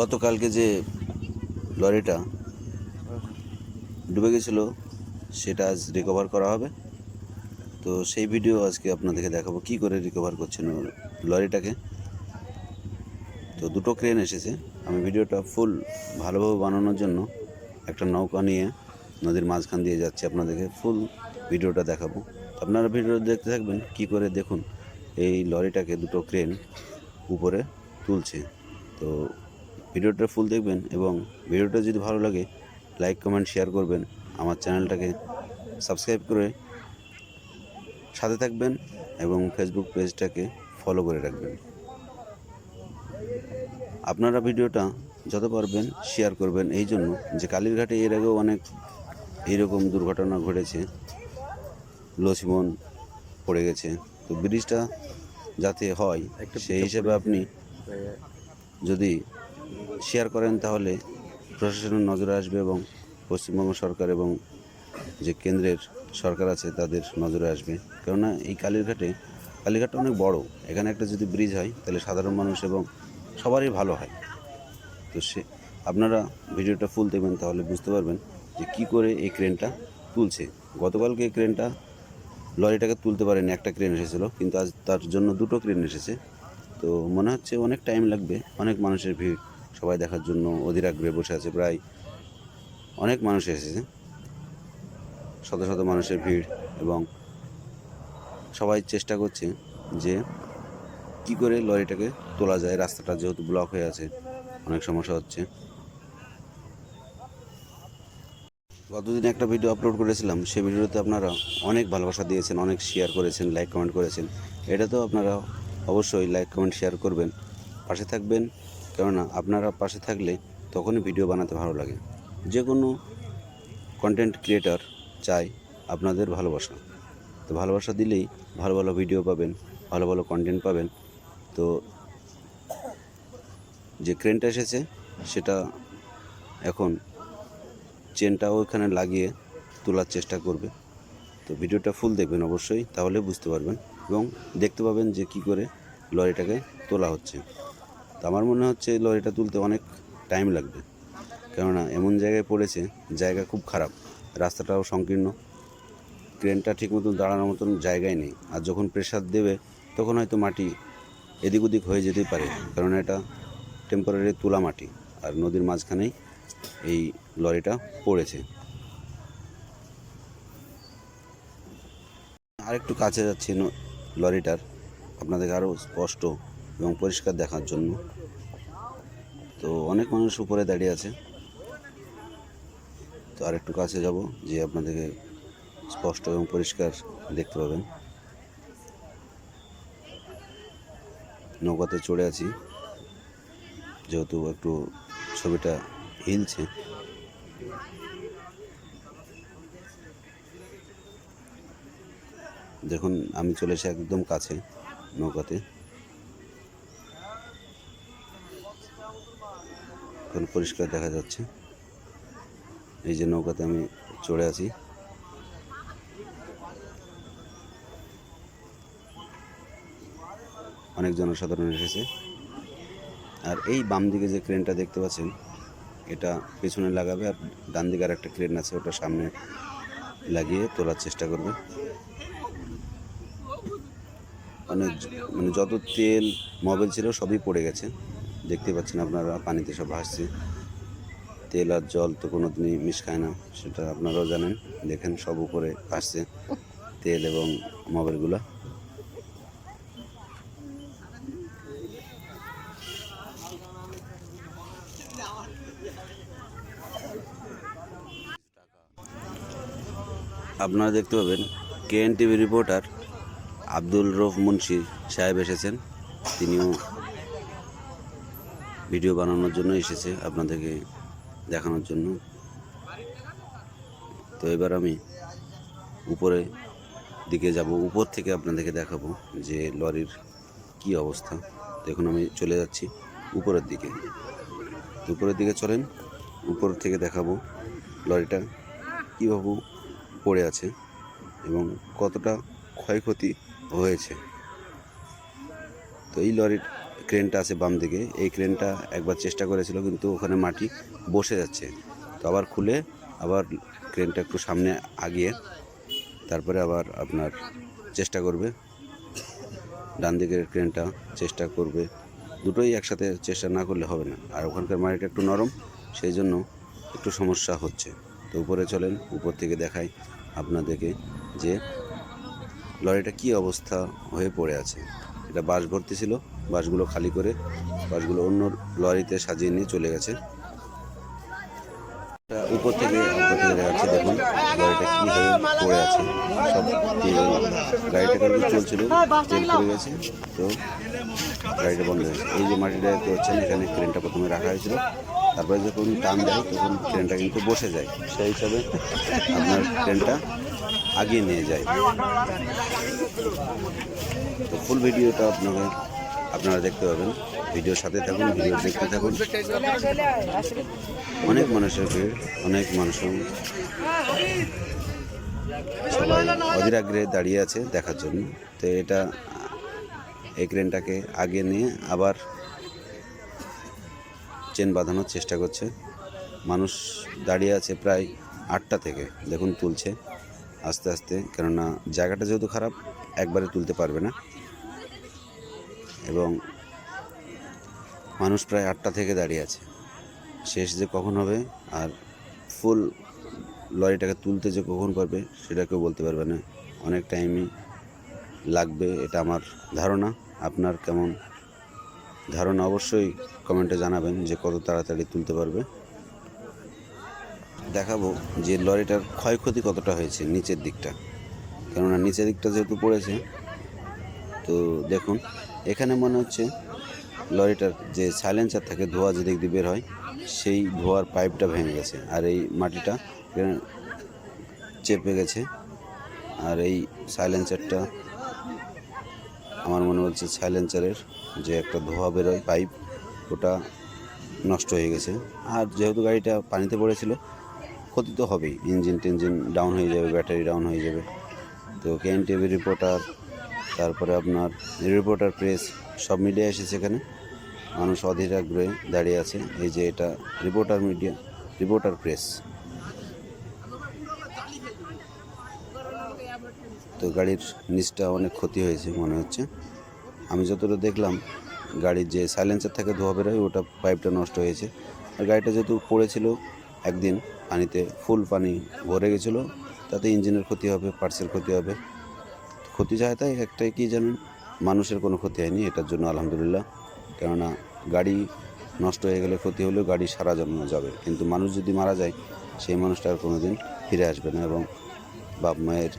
গতকালকে যে লরিটা ডুবে গেছিল, সেটা আজ রিকভার করা হবে। তো সেই ভিডিও আজকে আপনাদেরকে দেখাবো, কি করে রিকভার করছেন লরিটাকে। তো দুটো ক্রেন এসেছে। আমি ভিডিওটা ফুল ভালোভাবে বানানোর জন্য একটা নৌকা নিয়ে নদীর মাঝখান দিয়ে যাচ্ছি আপনাদেরকে ফুল ভিডিওটা দেখাবো। আপনারা ভিডিও দেখতে থাকবেন, কি করে দেখুন এই লরিটাকে দুটো ক্রেন উপরে তুলছে। তো ভিডিওটা ফুল দেখবেন এবং ভিডিওটা যদি ভালো লাগে লাইক কমেন্ট শেয়ার করবেন। আমার চ্যানেলটাকে সাবস্ক্রাইব করে সাথে থাকবেন এবং ফেসবুক পেজটাকে ফলো করে রাখবেন। আপনারা ভিডিওটা যত পারবেন শেয়ার করবেন। এই জন্য যে কালীরঘাটে এর আগেও অনেক এইরকম দুর্ঘটনা ঘটেছে লক্ষ্মণ পড়ে গেছে। তো ব্রিজটা যাতে হয় সেই হিসেবে আপনি যদি শেয়ার করেন, তাহলে প্রশাসনের নজরে আসবে এবং পশ্চিমবঙ্গ সরকার এবং যে কেন্দ্রের সরকার আছে, তাদের নজরে আসবে। কেননা এই কালীরঘাটে কালীঘাটটা অনেক বড়। এখানে একটা যদি ব্রিজ হয়, তাহলে সাধারণ মানুষ এবং সবারই ভালো হয়। তো সে, আপনারা ভিডিওটা ফুল দেখবেন, তাহলে বুঝতে পারবেন যে কি করে এই ক্রেনটা তুলছে। গতকালকে এই ক্রেনটা লরিটাকে তুলতে পারেনি, একটা ক্রেন এসেছিল, কিন্তু আজ তার জন্য দুটো ক্রেন এসেছে। তো মনে হচ্ছে অনেক টাইম লাগবে, অনেক মানুষের ভিড়। সবাই দেখার জন্য অধীর আগ্রহে বসে আছে। প্রায় অনেক মানুষ এসেছে। শত শত মানুষের ভিড় এবং সবাই চেষ্টা করছে যে কি করে লরিটাকে তোলা যায়। রাস্তাটা যেহেতু ব্লক হয়ে আছে, অনেক সমস্যা হচ্ছে। গতদিন একটা ভিডিও আপলোড করেছিলাম। সেই ভিডিওতে আপনারা অনেক ভালোবাসা দিয়েছেন, অনেক শেয়ার করেছেন লাইক কমেন্ট করেছেন। এটাতেও আপনারা অবশ্যই লাইক কমেন্ট শেয়ার করবেন। পাশে থাকবেন। কেননা আপনারা পাশে থাকলে তখনই ভিডিও বানাতে ভালো লাগে। যে কোনো কন্টেন্ট ক্রিয়েটার চাই আপনাদের ভালোবাসা। তো ভালোবাসা দিলেই ভালো ভালো ভিডিও পাবেন, ভালো ভালো কন্টেন্ট পাবেন। তো যে ক্রেনটা এসেছে, সেটা এখন চেনটা ওইখানে লাগিয়ে তোলার চেষ্টা করবে। তো ভিডিওটা ফুল দেখবেন অবশ্যই, তাহলে বুঝতে পারবেন এবং দেখতে পাবেন যে কি করে লরিটাকে তোলা হচ্ছে। তো আমার মনে হচ্ছে লরিটা তুলতে অনেক টাইম লাগবে। কেননা এমন জায়গায় পড়েছে, জায়গা খুব খারাপ, রাস্তাটাও সংকীর্ণ ক্রেনটা ঠিক মতন দাঁড়ানোর মতন জায়গায় নেই, আর যখন প্রেশার দেবে, তখন হয়তো মাটি এদিক ওদিক হয়ে যেতেই পারে কারণ এটা টেম্পোরারি তোলা মাটি, আর নদীর মাঝখানেই এই লরিটা পড়েছে। আরেকটু কাছে যাচ্ছি লরিটার, আপনাদেরকে আরও স্পষ্ট এবং পরিষ্কার দেখার জন্য। তো অনেক মানুষ উপরে দাঁড়িয়ে আছে। তো আরেকটু কাছে যাব যে আপনাদেরকে স্পষ্ট এবং পরিষ্কার দেখতে পাবেন। নৌকাতে চড়ে আছি। যেহেতু একটু ছবিটা হিলছে। দেখুন, আমি চলে এসে একদম কাছে নৌকাতে। এখন পরিষ্কার দেখা যাচ্ছে। এই যে নৌকাতে আমি চড়ে আছি। অনেক জনসাধারণ এসেছে। আর এই বাম দিকে যে ক্রেনটা দেখতে পাচ্ছেন, এটা পেছনে লাগাবে আর ডান দিকে আর একটা ক্রেন আছে, ওটা সামনে লাগিয়ে তোলার চেষ্টা করবে। মানে মানে যত তেল মোবাইল ছিল সবই পড়ে গেছে। দেখতে পাচ্ছেন আপনারা, পানিতে সব ভাসছে। তেল আর জল তো কোনো দিনই মিশ খায় না, সেটা আপনারাও জানেন। দেখেন সব উপরে ভাসছে তেল এবং মোবাইলগুলো আপনারা দেখতে পাবেন KN TV reporter Abdul Rauf Munshi সাহেব এসেছেন। তিনিও ভিডিও বানানোর জন্য এসেছে আপনাদেরকে দেখানোর জন্য। তো এবার আমি উপরে দিকে যাব, উপর থেকে আপনাদেরকে দেখাবো যে লরির কি অবস্থা। দেখুন আমি চলে যাচ্ছি উপরের দিকে। উপরের দিকে চলেন, উপর থেকে দেখাবো লরিটা কীভাবে পড়ে আছে এবং কতটা ক্ষয়ক্ষতি হয়েছে। তো এই লরির ক্রেনটা আছে বাম দিকে, এই ক্রেনটা একবার চেষ্টা করেছিল, কিন্তু ওখানে মাটি বসে যাচ্ছে। তো আবার খুলে আবার ক্রেনটা একটু সামনে আগিয়ে তারপরে আবার আপনার চেষ্টা করবে। ডান দিকের ক্রেনটা চেষ্টা করবে। দুটোই একসাথে চেষ্টা না করলে হবে না। আর ওখানকার মাটিটা একটু নরম, সেই জন্য একটু সমস্যা হচ্ছে। তো উপরে চলেন, উপর থেকে দেখাই আপনাদেরকে যে লরিটা কি অবস্থা হয়ে পড়ে আছে। এটা বাস ভর্তি ছিল। বাসগুলো খালি করে বাসগুলো অন্য লরিতে সাজিয়ে নিয়ে চলে গেছে। উপর থেকে আপনাদের দেখাচ্ছি, দেখুন গাড়িটা কীভাবে পড়ে আছে। সব গাড়িটা কিন্তু চলছিল গেছে। তো গাড়িটা বন্ধ হয়েছে এই যে মাটিটা পাচ্ছেন, এখানে ক্রেনটা প্রথমে রাখা হয়েছিল। তারপরে যখন টান দেয়, তখন ট্রেনটা কিন্তু বসে যায়। সেই হিসাবে আপনার ট্রেনটা আগিয়ে নিয়ে যায়। তো ফুল ভিডিওটা আপনাকে আপনারা দেখতে পাবেন। ভিডিওর সাথে থাকুন ভিডিও দেখতে থাকুন। অনেক মানুষের ভিড়, অনেক মানুষ সবাই অধীর আগ্রহে দাঁড়িয়ে আছে দেখার জন্য। তো এটা এই ক্রেনটাকে আগে নিয়ে আবার চেন বাঁধানোর চেষ্টা করছে। মানুষ দাঁড়িয়ে আছে প্রায় আটটা থেকে। দেখুন তুলছে আস্তে আস্তে, কেননা জায়গাটা যেহেতু খারাপ, একবারে তুলতে পারবে না। এবং মানুষ প্রায় আটটা থেকে দাঁড়িয়ে আছে। শেষ যে কখন হবে আর ফুল লরিটাকে তুলতে যে কখন পারবে সেটা কেউ বলতে পারবে না। অনেক টাইমই লাগবে এটা আমার ধারণা। আপনার কেমন ধারণা অবশ্যই কমেন্টে জানাবেন যে কত তাড়াতাড়ি তুলতে পারবে। দেখাবো যে লরিটার ক্ষয়ক্ষতি কতটা হয়েছে নিচের দিকটা। কেননা নিচের দিকটা যেহেতু পড়েছে, তো দেখুন এখানে মনে হচ্ছে লরিটার যে সাইলেন্সার থাকে, ধোয়া যেদিক দিয়ে বের হয়, সেই ধোয়ার পাইপটা ভেঙে গেছে। আর এই মাটিটা চেপে গেছে। আর এই সাইলেন্সারটা, আমার মনে হচ্ছে সাইলেন্সারের যে একটা ধোয়া বেরোয় পাইপ, ওটা নষ্ট হয়ে গেছে। আর যেহেতু গাড়িটা পানিতে পড়েছিল, ক্ষতি তো হবেই। ইঞ্জিন টিঞ্জিন ডাউন হয়ে যাবে, ব্যাটারি ডাউন হয়ে যাবে। তো কেএন টিভি রিপোর্টার তারপরে আপনার রিপোর্টার প্রেস সব মিডিয়া এসেছে এখানে। মানুষ অধীর আগ্রহে দাঁড়িয়ে আছে। এই যে এটা রিপোর্টার মিডিয়া রিপোর্টার প্রেস তো গাড়ির নিচটা অনেক ক্ষতি হয়েছে মনে হচ্ছে। আমি যতটা দেখলাম, গাড়ির যে সাইলেন্সার থেকে ধোয়া বেরোয়, ওটা পাইপটা নষ্ট হয়েছে। আর গাড়িটা যেহেতু পড়েছিল একদিন, পানিতে ফুল পানি ভরে গেছিল, তাতে ইঞ্জিনের ক্ষতি হবে পার্টসের ক্ষতি হবে। ক্ষতি যায়, তাই একটাই কি জানেন মানুষের কোনো ক্ষতি হয়নি, এটার জন্য আলহামদুলিল্লাহ। কেননা গাড়ি নষ্ট হয়ে গেলে ক্ষতি হলেও গাড়ি সারা জন্ম যাবে। কিন্তু মানুষ যদি মারা যায়, সেই মানুষটা আর কোনো দিন ফিরে আসবে না এবং বাপ মায়ের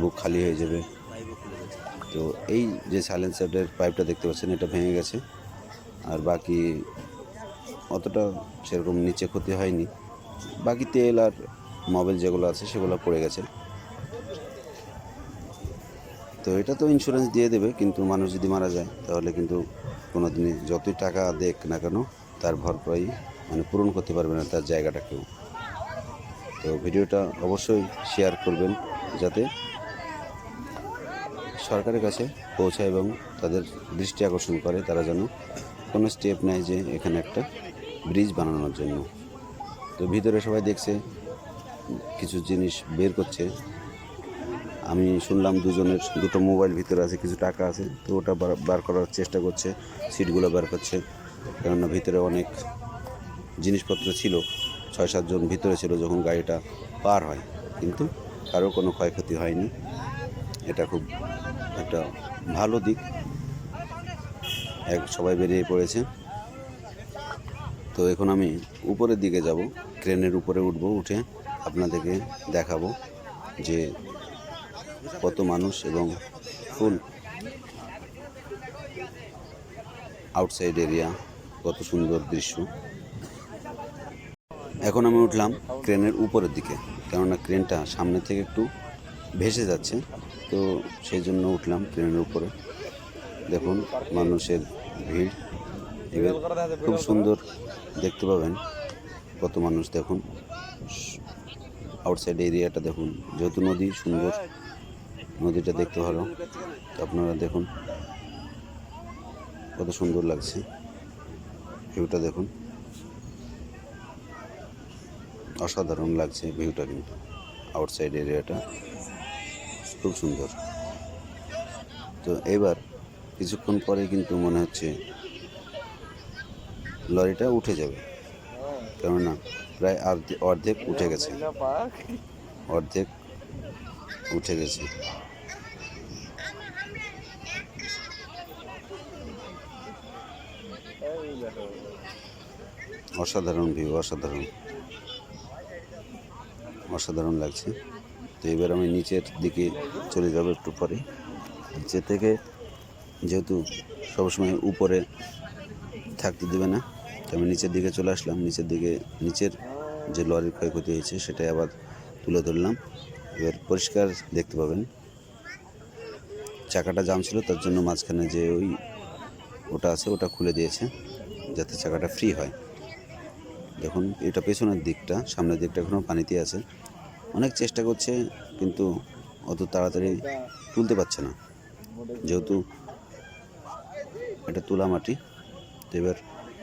বুক খালি হয়ে যাবে। তো এই যে সাইলেন্সারের পাইপটা দেখতে পাচ্ছেন, এটা ভেঙে গেছে। আর বাকি অতটা সেরকম নিচে ক্ষতি হয়নি। বাকি তেল আর মোবাইল যেগুলো আছে, সেগুলো পড়ে গেছে। তো এটা তো ইন্স্যুরেন্স দিয়ে দেবে, কিন্তু মানুষ যদি মারা যায়, তাহলে কিন্তু কোনো দিনই যতই টাকা দেখ না কেন, তার ভরপাই মানে পূরণ করতে পারবে না তার জায়গাটা কেউ। তো ভিডিওটা অবশ্যই শেয়ার করবেন, যাতে সরকারের কাছে পৌঁছায় এবং তাদের দৃষ্টি আকর্ষণ করে, তারা যেন কোনো স্টেপ নেয় যে এখানে একটা ব্রিজ বানানোর জন্য। তো ভিতরে সবাই দেখছে, কিছু জিনিস বের করছে আমি শুনলাম দুজনের দুটো মোবাইল ভিতরে আছে, কিছু টাকা আছে, তো ওটা বার- করার চেষ্টা করছে, সিটগুলো বার করছে, কেননা ভিতরে অনেক জিনিসপত্র ছিল, ছয় সাতজন ভিতরে ছিল যখন গাড়িটা পার হয়, কিন্তু কারও কোনো ক্ষয়ক্ষতি হয়নি। এটা খুব একটা ভালো দিক। এক, সবাই বেরিয়ে পড়েছে। তো এখন আমি উপরের দিকে যাব, ক্রেনের উপরে উঠব, উঠে আপনাদেরকে দেখাবো যে কত মানুষ এবং ফুল আউটসাইড এরিয়া, কত সুন্দর দৃশ্য। এখন আমি উঠলাম ক্রেনের উপরের দিকে, কেননা ক্রেনটা সামনে থেকে একটু ভেসে যাচ্ছে, তো সেই জন্য উঠলাম ক্রেনের উপরে। দেখুন, মানুষের ভিড় এবার খুব সুন্দর, দেখতে পাবেন কত মানুষ। দেখুন, আউটসাইড এরিয়াটা দেখুন যেহেতু নদী, সুন্দর। নদীটা দেখতে ভালো। আপনারা দেখুন, কত সুন্দর লাগছে। ভিউটা দেখুন। অসাধারণ লাগছে ভিউটা কিন্তু আউটসাইড এরিয়াটা খুব সুন্দর। তো এবার কিছুক্ষণ পরে কিন্তু মনে হচ্ছে লরিটা উঠে যাবে। কেননা প্রায় অর্ধে- অর্ধেক উঠে গেছে। অর্ধেক উঠে গেছে। অসাধারণ ভিউ অসাধারণ। অসাধারণ লাগছে। তো এবার আমি নিচের দিকে চলে যাব একটু পরে। নিচে থেকে যেহেতু সবসময় উপরে থাকতে দেবে না, তো আমি নিচের দিকে চলে আসলাম। নিচের দিকে, নিচের যে লরির ক্ষয়ক্ষতি হয়েছে, সেটাই আবার তুলে ধরলাম। এবার পরিষ্কার দেখতে পাবেন। চাকাটা জাম ছিল, তার জন্য মাঝখানে যে ওই ওটা আছে, ওটা খুলে দিয়েছে, যাতে চাকাটা ফ্রি হয়। দেখুন, এটা পেছনের দিকটা, সামনের দিকটা এখনও পানিতে আছে। অনেক চেষ্টা করছে, কিন্তু অত তাড়াতাড়ি তুলতে পারছে না। যেহেতু এটা তোলা মাটি, তো এবার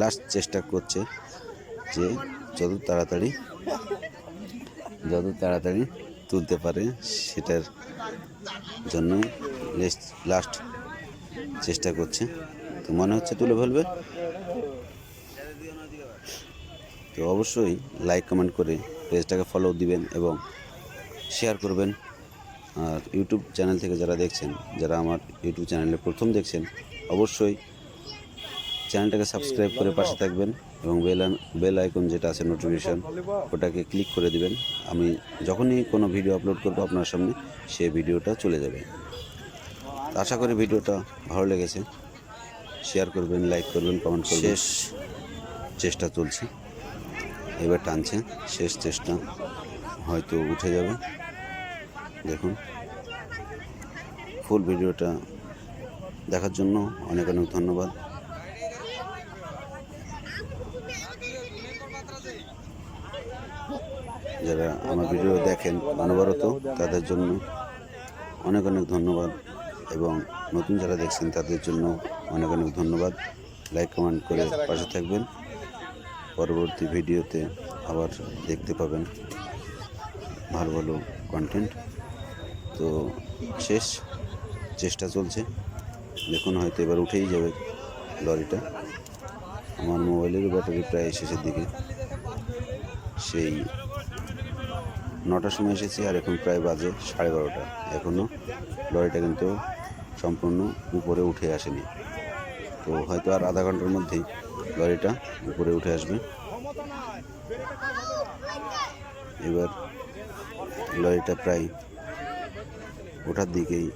লাস্ট চেষ্টা করছে যে যত তাড়াতাড়ি যত তাড়াতাড়ি তুলতে পারে, সেটার জন্য লাস্ট চেষ্টা করছে। তো মনে হচ্ছে তুলে ফেলবে। তো অবশ্যই লাইক কমেন্ট করে পেজটাকে ফলো দিবেন এবং শেয়ার করবেন। আর ইউটিউব চ্যানেল থেকে যারা দেখছেন যারা আমার ইউটিউব চ্যানেলে প্রথম দেখছেন অবশ্যই চ্যানেলটাকে সাবস্ক্রাইব করে পাশে থাকবেন এবং বেল বেল আইকন যেটা আছে নোটিফিকেশান ওটাকে ক্লিক করে দিবেন। আমি যখনই কোনো ভিডিও আপলোড করব আপনার সামনে সেই ভিডিওটা চলে যাবে। আশা করি ভিডিওটা ভালো লেগেছে। শেয়ার করবেন লাইক করবেন কমেন্ট করবেন। শেষ। চেষ্টা চলছে। এবার টানছে। শেষ চেষ্টা হয়তো উঠে যাবে। দেখুন। ফুল ভিডিওটা দেখার জন্য অনেক অনেক ধন্যবাদ। যারা আমার ভিডিও দেখেন অনবরত, তাদের জন্য অনেক অনেক ধন্যবাদ এবং নতুন যারা দেখছেন, তাদের জন্য অনেক অনেক ধন্যবাদ। লাইক কমেন্ট করে পাশে থাকবেন। পরবর্তী ভিডিওতে আবার দেখতে পাবেন ভালো ভালো কন্টেন্ট তো শেষ, চেষ্টা চলছে। দেখুন, হয়তো এবার উঠেই যাবে লরিটা। আমার মোবাইলের ব্যাটারি প্রায় শেষের দিকে। সেই নটার সময় এসেছি আর এখন প্রায় বাজে সাড়ে বারোটা। এখনও লরিটা কিন্তু সম্পূর্ণ উপরে উঠে আসেনি। তো হয়তো আর আধা ঘণ্টার মধ্যেই লরিটা উপরে উঠে আসবে। এবার লরিটা প্রায় ওঠার দিকেই।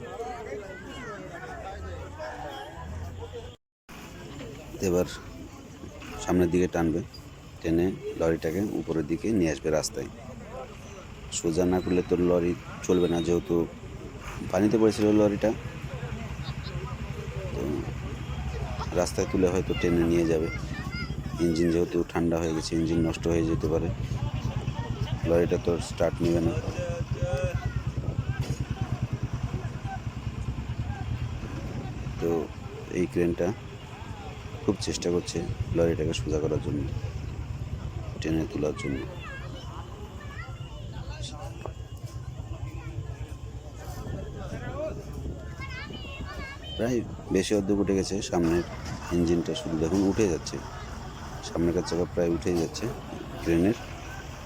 এবার সামনের দিকে টানবে, টেনে লরিটাকে উপরের দিকে নিয়ে আসবে রাস্তায়। সোজা না করলে তো লরি চলবে না, যেহেতু পানিতে পড়েছিল লরিটা তো রাস্তায় তুলে হয়তো টেনে নিয়ে যাবে। ইঞ্জিন যেহেতু ঠান্ডা হয়ে গেছে, ইঞ্জিন নষ্ট হয়ে যেতে পারে। লরিটা তো স্টার্ট নেবে না। তো এই ক্রেনটা খুব চেষ্টা করছে লরিটাকে সোজা করার জন্য, টেনে তোলার জন্য। প্রায় বেশি অর্ধেক উঠে গেছে সামনের। ইঞ্জিনটা শুধু দেখুন উঠে যাচ্ছে। সামনের চাকা প্রায় উঠে যাচ্ছে ট্রেনের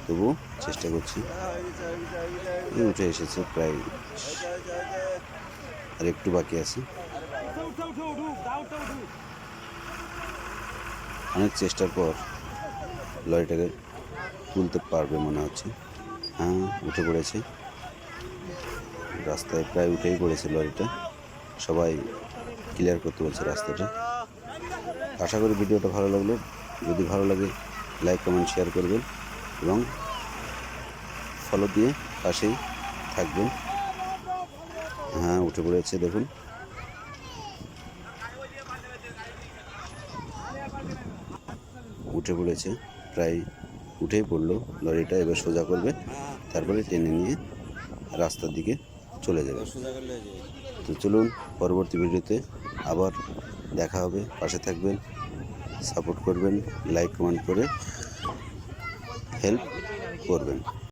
তবুও চেষ্টা করছি। উঠে এসেছে প্রায় আর একটু বাকি আছে। অনেক চেষ্টার পর লরিটাকে তুলতে পারবে মনে হচ্ছে। হ্যাঁ উঠে পড়েছে। রাস্তায় প্রায় উঠেই পড়েছে লরিটা। সবাই ক্লিয়ার করতে বলছে রাস্তাটা। আশা করি ভিডিওটা ভালো লাগল। যদি ভালো লাগে লাইক কমেন্ট শেয়ার করবেন এবং ফলো দিয়ে পাশেই থাকবেন। হ্যাঁ উঠে পড়েছে, দেখুন। উঠে পড়েছে, প্রায় উঠেই পড়ল, লরিটা এবার সোজা করবে, তারপরে টেনে নিয়ে রাস্তার দিকে চলে যাবে। তো চলুন, পরবর্তী ভিডিওতে আবার দেখা হবে পাশে থাকবেন সাপোর্ট করবেন লাইক কমেন্ট করে হেল্প করবেন।